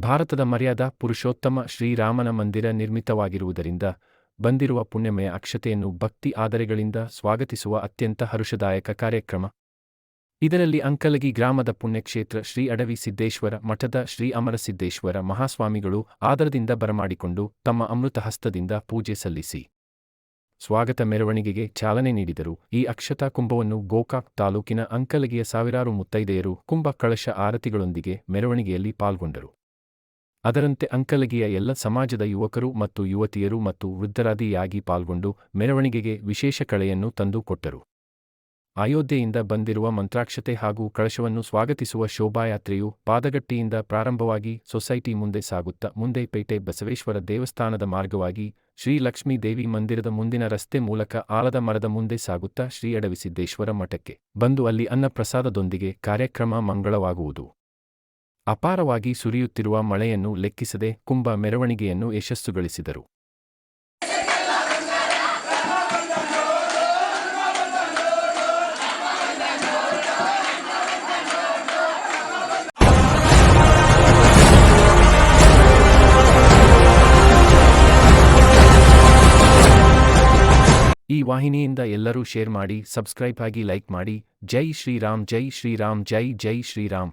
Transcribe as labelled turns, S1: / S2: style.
S1: ಭಾರತದ ಮರ್ಯಾದ ಪುರುಷೋತ್ತಮ ಶ್ರೀರಾಮನ ಮಂದಿರ ನಿರ್ಮಿತವಾಗಿರುವುದರಿಂದ ಬಂದಿರುವ ಪುಣ್ಯಮಯ ಅಕ್ಷತೆಯನ್ನು ಭಕ್ತಿ ಆದರೆಗಳಿಂದ ಸ್ವಾಗತಿಸುವ ಅತ್ಯಂತ ಹರುಷದಾಯಕ ಕಾರ್ಯಕ್ರಮ. ಇದರಲ್ಲಿ ಅಂಕಲಗಿ ಗ್ರಾಮದ ಪುಣ್ಯಕ್ಷೇತ್ರ ಶ್ರೀ ಅಡವಿ ಸಿದ್ದೇಶ್ವರ ಮಠದ ಶ್ರೀ ಅಮರಸಿದ್ದೇಶ್ವರ ಮಹಾಸ್ವಾಮಿಗಳು ಆದರದಿಂದ ಬರಮಾಡಿಕೊಂಡು ತಮ್ಮ ಅಮೃತ ಹಸ್ತದಿಂದ ಪೂಜೆ ಸಲ್ಲಿಸಿ. ಸ್ವಾಗತ ಮೆರವಣಿಗೆಗೆ ಚಾಲನೆ ನೀಡಿದರು. ಈ ಅಕ್ಷತಾ ಕುಂಭವನ್ನು ಗೋಕಾಕ್ ತಾಲೂಕಿನ ಅಂಕಲಗಿಯ ಸಾವಿರಾರು ಮುತ್ತೈದೆಯರು ಕುಂಭ ಕಳಶ ಆರತಿಗಳೊಂದಿಗೆ ಮೆರವಣಿಗೆಯಲ್ಲಿ ಪಾಲ್ಗೊಂಡರು. ಅದರಂತೆ ಅಂಕಲಗಿಯ ಎಲ್ಲ ಸಮಾಜದ ಯುವಕರು ಮತ್ತು ಯುವತಿಯರು ಮತ್ತು ವೃದ್ಧರಾದಿಯಾಗಿ ಪಾಲ್ಗೊಂಡು ಮೆರವಣಿಗೆಗೆ ವಿಶೇಷ ಕಳೆಯನ್ನು ತಂದು ಕೊಟ್ಟರು. ಅಯೋಧ್ಯೆಯಿಂದ ಬಂದಿರುವ ಮಂತ್ರಾಕ್ಷತೆ ಹಾಗೂ ಕಳಶವನ್ನು ಸ್ವಾಗತಿಸುವ ಶೋಭಾಯಾತ್ರೆಯು ಪಾದಗಟ್ಟಿಯಿಂದ ಪ್ರಾರಂಭವಾಗಿ ಸೊಸೈಟಿ ಮುಂದೆ ಸಾಗುತ್ತಾ ಮುಂದೆ ಪೇಟೆ ಬಸವೇಶ್ವರ ದೇವಸ್ಥಾನದ ಮಾರ್ಗವಾಗಿ ಶ್ರೀ ಲಕ್ಷ್ಮೀ ದೇವಿ ಮಂದಿರದ ಮುಂದಿನ ರಸ್ತೆ ಮೂಲಕ ಆಲದ ಮರದ ಮುಂದೆ ಸಾಗುತ್ತಾ ಶ್ರೀ ಅಡವಿಸಿದ್ದೇಶ್ವರ ಮಠಕ್ಕೆ ಬಂದು ಅಲ್ಲಿ ಅನ್ನಪ್ರಸಾದದೊಂದಿಗೆ ಕಾರ್ಯಕ್ರಮ ಮಂಗಳವಾಗುವುದು. ಅಪಾರವಾಗಿ ಸುರಿಯುತ್ತಿರುವ ಮಳೆಯನ್ನು ಲೆಕ್ಕಿಸದೆ ಕುಂಭ ಮೆರವಣಿಗೆಯನ್ನು ಯಶಸ್ಸುಗಳಿಸಿದರು. ಈ ವಾಹಿನಿಯಿಂದ ಎಲ್ಲರೂ ಶೇರ್ ಮಾಡಿ, ಸಬ್ಸ್ಕ್ರೈಬ್ ಆಗಿ ಲೈಕ್ ಮಾಡಿ. ಜೈ ಶ್ರೀರಾಮ್ ಜೈ ಶ್ರೀರಾಮ್, ಜೈ ಜೈ ಶ್ರೀರಾಮ್.